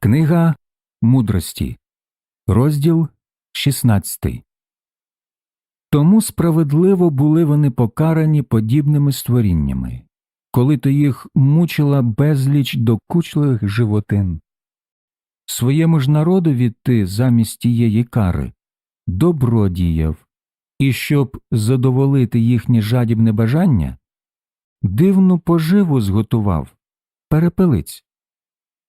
Книга мудрості, розділ 16. Тому справедливо були вони покарані подібними створіннями, коли то їх мучила безліч докучливих животин. Своєму ж народові ти замість тієї кари добро діяв, і щоб задоволити їхнє жадібне бажання, дивну поживу зготував перепелиць.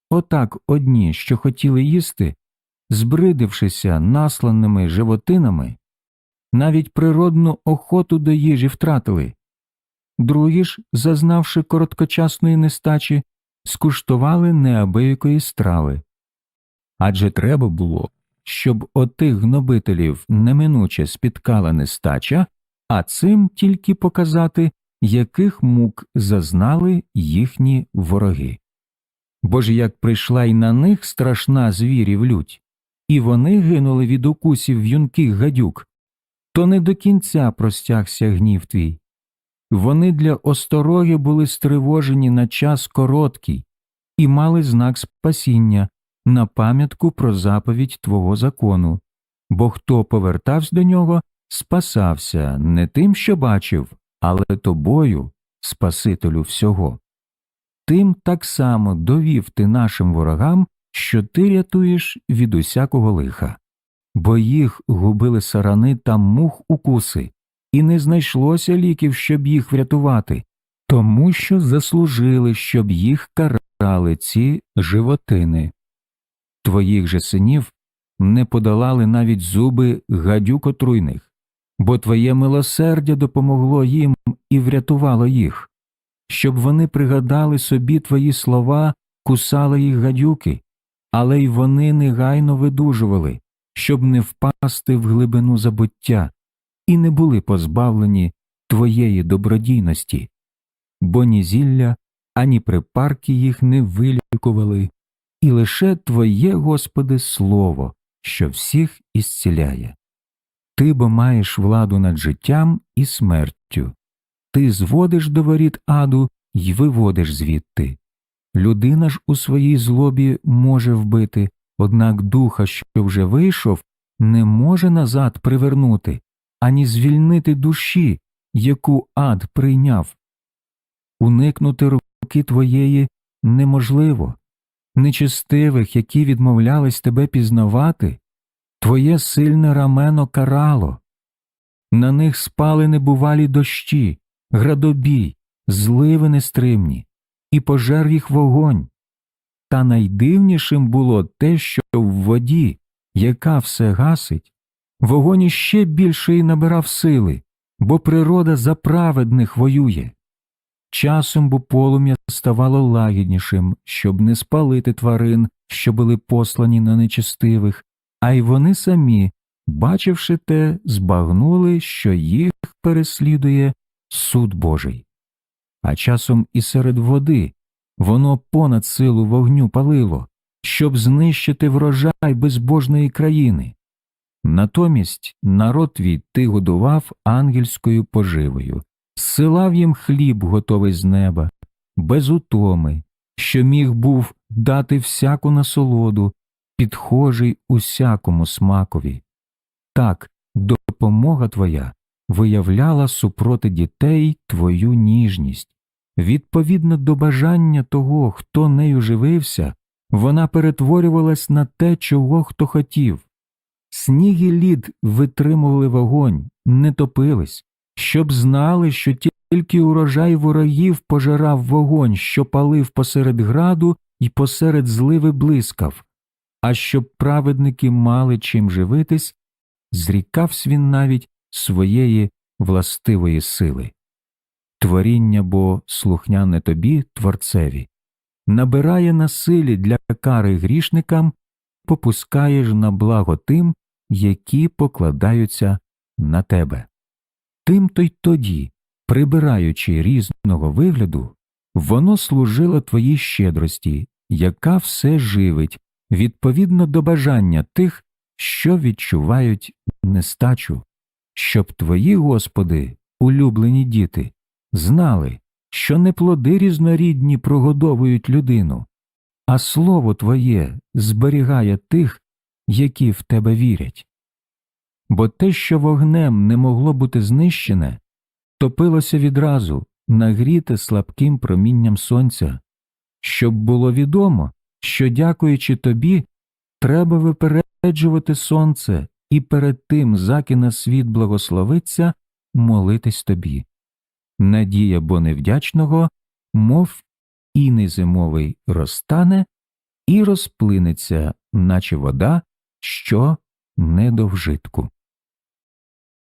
Отак одні, що хотіли їсти, збридившися насланими животинами, навіть природну охоту до їжі втратили, другі ж, зазнавши короткочасної нестачі, скуштували неабиякої страви. Адже треба було, щоб отих гнобителів неминуче спіткала нестача, а цим тільки показати, яких мук зазнали їхні вороги. Бо ж як прийшла й на них страшна звірів лють, і вони гинули від укусів юнких гадюк, то не до кінця простягся гнів твій. Вони для остороги були стривожені на час короткий і мали знак спасіння на пам'ятку про заповідь Твого закону, бо хто повертався до нього, спасався не тим, що бачив, але тобою, Спасителю всього. Тим так само довів ти нашим ворогам, що ти рятуєш від усякого лиха, бо їх губили сарани та мух укуси, і не знайшлося ліків, щоб їх врятувати, тому що заслужили, щоб їх карали ці животини. Твоїх же синів не подолали навіть зуби гадюк отруйних, бо твоє милосердя допомогло їм і врятувало їх щоб вони пригадали собі твої слова, кусали їх гадюки, але й вони негайно видужували, щоб не впасти в глибину забуття, і не були позбавлені твоєї добродійності, бо ні зілля, ані припарки їх не вилікували, і лише Твоє, Господи, Слово, що всіх ісціляє. Ти бо маєш владу над життям і смертю, ти зводиш до воріт аду й виводиш звідти. Людина ж у своїй злобі може вбити, однак духа, що вже вийшов, не може назад привернути, ані звільнити душі, яку ад прийняв. Уникнути руки твоєї неможливо, нечестивих, які відмовлялись тебе пізнавати, твоє сильне рамено карало. На них спали небувалі дощі, градобій, зливи нестримні, і пожер їх вогонь. Та найдивнішим було те, що в воді, яка все гасить, вогонь іще більше й набирав сили, бо природа за праведних воює. Часом бо полум'я ставало лагіднішим, щоб не спалити тварин, що були послані на нечестивих, а й вони самі, бачивши те, збагнули, що їх переслідує суд Божий. А часом і серед води воно понад силу вогню палило, щоб знищити врожай безбожної країни. Натомість народ твій ти годував ангельською поживою, силав їм хліб готовий з неба, без утоми, що міг був дати всяку насолоду, підхожий усякому смакові. Так, допомога твоя виявляла супроти дітей твою ніжність. Відповідно до бажання того, хто нею живився, вона перетворювалась на те, чого хто хотів. Сніг і лід витримували вогонь, не топились, щоб знали, що тільки урожай ворогів пожирав вогонь, що палив посеред граду і посеред зливи блискав, а щоб праведники мали чим живитись, зрікавсь він навіть своєї властивої сили. Творіння бо слухняне тобі, творцеві, набирає на силі для кари грішникам, попускаєш на благо тим, які покладаються на тебе. Тим то й тоді, прибираючи різного вигляду, воно служило твоїй щедрості, яка все живить, відповідно до бажання тих, що відчувають нестачу щоб твої, Господи, улюблені діти, знали, що не плоди різнорідні прогодовують людину, а слово Твоє зберігає тих, які в Тебе вірять. Бо те, що вогнем не могло бути знищене, топилося відразу, нагріте слабким промінням сонця, щоб було відомо, що, дякуючи тобі, треба випереджувати сонце і перед тим, заки на світ благословиться, молитись тобі. Надія бо невдячного, мов і зимовий розтане і розплинеться, наче вода, що не до вжитку.